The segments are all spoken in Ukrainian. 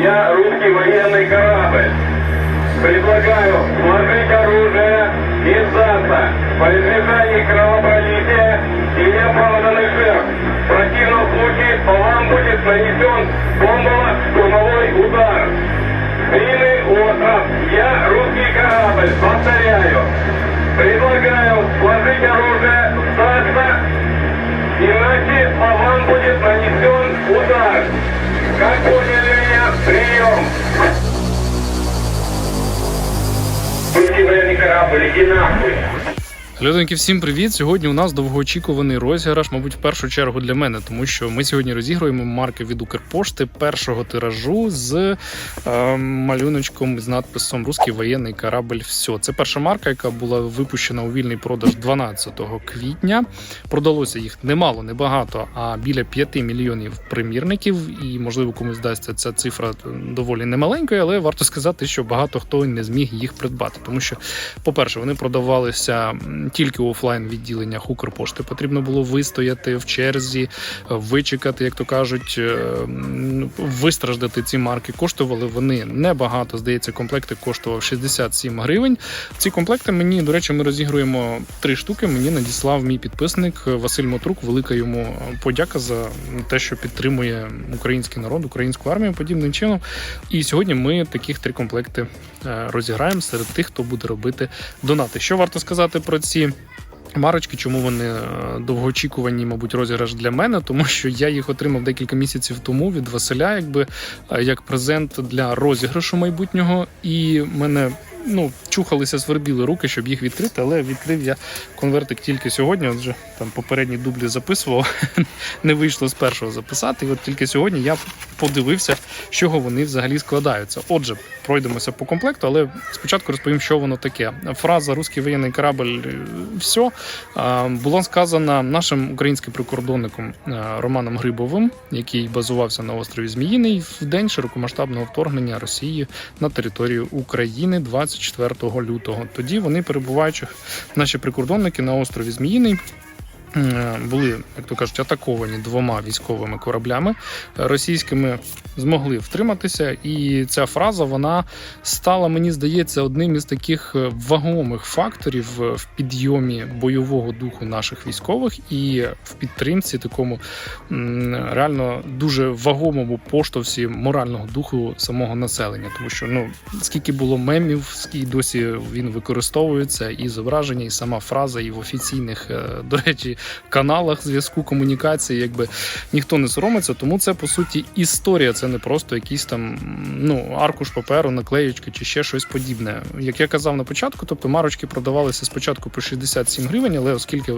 Я русский военный корабль. Предлагаю сложить оружие и сдаться по избежанию кровопролития и неоправданных жертв. В противном случае по вам будет нанесен бомбово-штурмовой удар. Длинный остров. Я русский корабль. Повторяю. Предлагаю сложить оружие, сдаться, иначе по вам будет нанесен удар. Как поняли меня? Прием. Русский военный корабль, иди нахуй. Людоньки, всім привіт! Сьогодні у нас довгоочікуваний розіграш, мабуть, в першу чергу для мене, тому що ми сьогодні розігруємо марки від Укрпошти першого тиражу з е, малюночком з надписом Руський воєнний корабль. Все. Це перша марка, яка була випущена у вільний продаж 12 квітня. Продалося їх немало, небагато, а біля 5 мільйонів примірників. І можливо комусь здасться ця цифра доволі немаленькою, але варто сказати, що багато хто не зміг їх придбати, тому що, по-перше, вони продавалися тільки у офлайн відділеннях Укрпошти. Потрібно було вистояти в черзі, вичекати, як то кажуть, е, вистраждати ці марки. Коштували вони небагато. Здається, комплекти коштував 67 гривень. Ці комплекти мені, до речі, ми розігруємо три штуки. Мені надіслав мій підписник Василь Мотрук. Велика йому подяка за те, що підтримує український народ, українську армію подібним чином. І сьогодні ми таких три комплекти е, розіграємо серед тих, хто буде робити донати. Що варто сказати про ці? Марочки, чому вони е, довгоочікувані, мабуть, розіграш для мене, тому що я їх отримав декілька місяців тому від Василя, якби е, як презент для розіграшу майбутнього, і мене ну чухалися, свербіли руки, щоб їх відкрити, але відкрив я конвертик тільки сьогодні. Отже, там попередні дублі записував, не вийшло з першого записати. І от тільки сьогодні я подивився, з чого вони взагалі складаються. Отже, пройдемося по комплекту, але спочатку розповім, що воно таке. Фраза Руський воєнний корабль все була сказана нашим українським прикордонником е, Романом Грибовим, який базувався на острові Зміїний в день широкомасштабного вторгнення Росії на територію України 24 лютого. Тоді вони, перебуваючи, наші прикордонники на острові Зміїний. Е, Були, як то кажуть, атаковані двома військовими кораблями. Російськими, змогли втриматися, і ця фраза вона стала, мені здається, одним із таких е, вагомих факторів е, в підйомі бойового духу наших військових і в підтримці такому реально дуже вагомому поштовхі морального духу самого населення, тому що ну скільки було мемів, скільки досі він використовується, і зображення, і сама фраза, і в офіційних, до речі, каналах зв'язку комунікації, якби ніхто не соромиться. Тому це по суті історія. Це не просто якийсь там ну аркуш паперу, наклеючки чи ще щось подібне. Як я казав на початку, тобто марочки продавалися спочатку по 67 гривень, але оскільки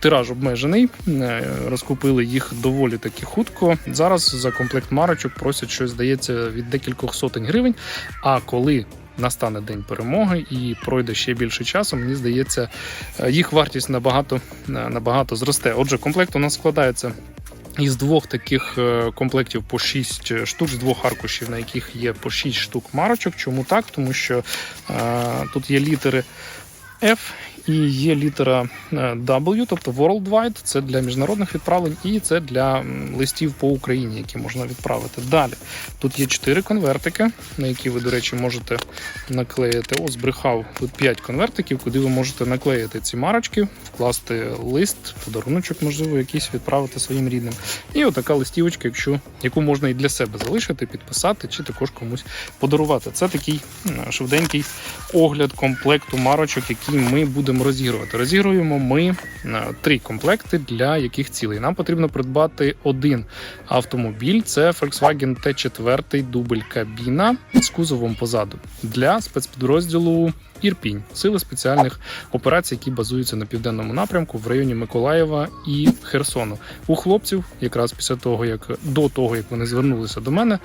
тираж обмежений, е, розкупили їх доволі таки хутко. Зараз за комплект марочок просять щось здається від декількох сотень гривень. А коли Настане день перемоги і пройде ще більше часу. Мені здається, е, їх вартість набагато е, набагато зросте. Отже, комплект у нас складається із двох таких е, комплектів по 6 штук, з двох аркушів, на яких є по 6 штук марочок. Чому так? Тому що е, тут є літери F і є літера е, W, тобто Worldwide, це для міжнародних відправлень, і це для листів по Україні, які можна відправити. Далі тут є 4 конвертики, на які ви, до речі, можете наклеїти. О, збрехав тут 5 конвертиків, куди ви можете наклеїти ці марочки, вкласти лист, подаруночок, можливо, якийсь відправити своїм рідним. І отака листівочка, якщо яку можна і для себе залишити, підписати, чи також комусь подарувати. Це такий швиденький огляд комплекту марочок, які ми будемо розігрувати. Розігруємо ми е, три комплекти для яких цілей. Нам потрібно придбати один автомобіль. Це Volkswagen T4 дубль кабіна з кузовом позаду для спецпідрозділу. Ірпінь сили спеціальних операцій, які базуються на південному напрямку в районі Миколаєва і Херсону. У хлопців, якраз після того, як до того, як вони звернулися до мене,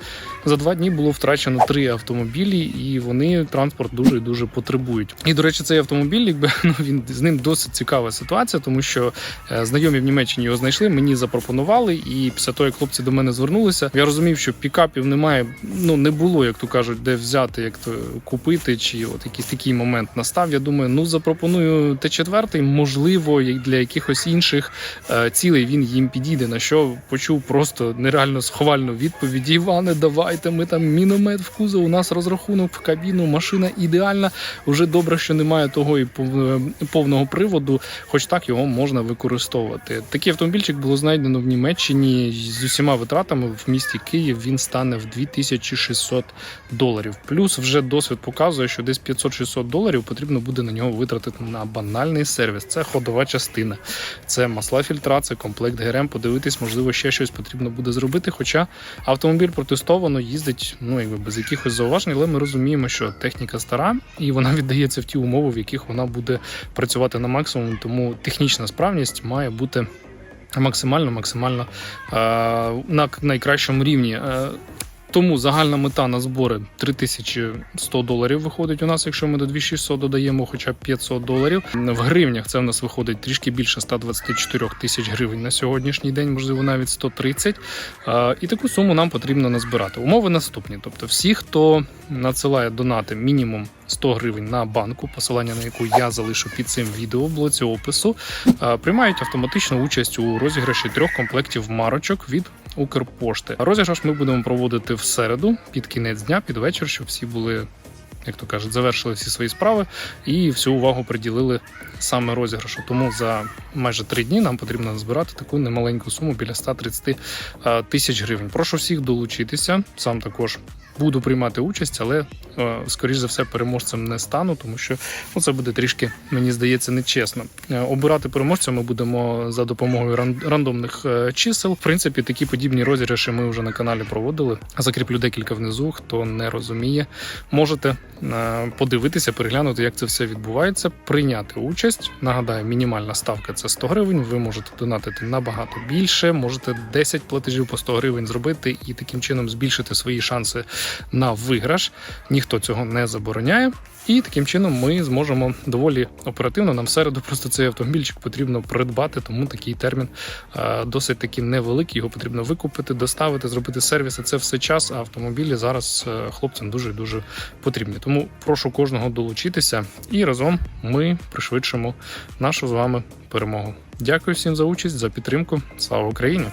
за два дні було втрачено три автомобілі, і вони транспорт дуже і дуже потребують. І до речі, цей автомобіль автомобіль, якби ну він з ним досить цікава ситуація, тому що е, знайомі в Німеччині його знайшли, мені запропонували, і після того, як хлопці до мене звернулися, я розумів, що пікапів немає, ну не було, як то кажуть, де взяти, як то купити, чи от якийсь такий момент настав. Я думаю, ну запропоную Т4, можливо, для якихось інших е, цілей він їм підійде. На що почув просто нереально схвальну відповідь. Іване, давайте ми там міномет в кузов, у нас розрахунок в кабіну, машина ідеальна. Уже добре, що немає того і повного приводу, хоч так його можна використовувати. Такий автомобільчик було знайдено в Німеччині з усіма витратами в місті Київ. Він стане в 2600 доларів. Плюс вже досвід показує, що десь 500-600 доларів потрібно буде на нього витратити на банальний сервіс. Це ходова частина, це масла фільтрація, комплект ГРМ. Подивитись, можливо, ще щось потрібно буде зробити. Хоча автомобіль протестовано їздить, ну якби без якихось зауважень, але ми розуміємо, що техніка стара і вона віддається в ті умови, в яких вона буде працювати на максимум. Тому технічна справність має бути максимально, максимально е, на найкращому рівні. Тому загальна мета на збори 3100 доларів виходить у нас, якщо ми до 2600 додаємо хоча б 500 доларів. В гривнях це у нас виходить трішки більше 124 тисяч гривень на сьогоднішній день, можливо, навіть 130. Е, І таку суму нам потрібно назбирати. Умови наступні. Тобто, всі, хто надсилає донати мінімум 100 гривень на банку, посилання на яку я залишу під цим відео в блоці опису, приймають автоматичну участь у розіграші трьох комплектів марочок від Укрпошти. Розіграш ми будемо проводити в середу під кінець дня, під вечір, щоб всі були. Як то кажуть, завершили всі свої справи і всю увагу приділили саме розіграшу. Тому за майже три дні нам потрібно збирати таку немаленьку суму біля 130 е, тисяч гривень. Прошу всіх долучитися. Сам також буду приймати участь, але е, скоріш за все переможцем не стану, тому що ну, це буде трішки, мені здається, нечесно. Е, Обирати переможця ми будемо за допомогою ран- рандомних е, чисел. В принципі, такі подібні розіграші ми вже на каналі проводили. Закріплю декілька внизу. Хто не розуміє, можете подивитися, переглянути, як це все відбувається, прийняти участь. Нагадаю, мінімальна ставка це 100 гривень. Ви можете донатити набагато більше. Можете 10 платежів по 100 гривень зробити і таким чином збільшити свої шанси на виграш. Ніхто цього не забороняє. І таким чином ми зможемо доволі оперативно. Нам середу просто цей автомобільчик потрібно придбати, тому такий термін е, досить таки невеликий. Його потрібно викупити, доставити, зробити сервіси. Це все час. А автомобілі зараз е, хлопцям дуже дуже потрібні. Тому прошу кожного долучитися і разом ми пришвидшимо нашу з вами перемогу. Дякую всім за участь, за підтримку. Слава Україні!